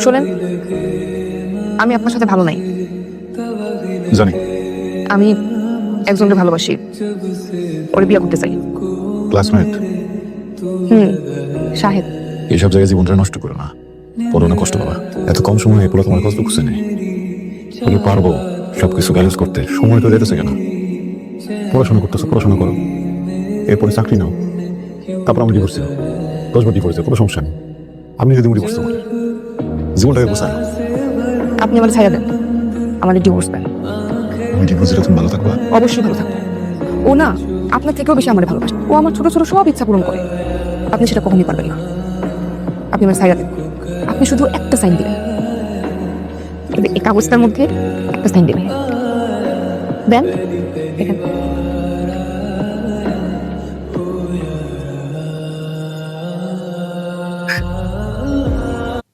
শোনেন আমি আপনার সাথে ভালো নাই। জানি। আমি একজনকে ভালোবাসি। ওরে বিয়ে করতে চাই। ক্লাসমেট হুম শাহেদ এইসব জায়গায় জীবনটা নষ্ট করো না। পড়ো না কষ্ট পাবা। এত কম সময়ে এগুলো তোমার কষ্ট খুঁজে নেই তুমি পারব সবকিছু ব্যালেন্স করতে। সময় তো যেতেছে কেন? পড়াশোনা করতেছো পড়াশোনা করো। এরপরে চাকরি নাও। তারপর আমার ডিভোর্স ছিল দশ বার ডিভোর্স কোনো সমস্যা নেই। আপনি যদি ডিভোর্স করেন জীবনটাকে গোছান আপনি আমার ছাড়া দেন। আমাদের ডিভোর্স দেন আমি ডিভোর্স দিলে ভালো থাকব? অবশ্যই ভালো থাকব। ও না আপনার থেকেও বেশি আমার ভালোবাসে। ও আমার ছোট ছোট সব ইচ্ছা পূরণ করে। আপনি সেটা কখনোই পারবেন না। আপনি আমার সাইড দেন। আপনি শুধু একটা সাইন দিবেন। এই কাগজটার মধ্যে একটা সাইন দেবেন। দেন এখানে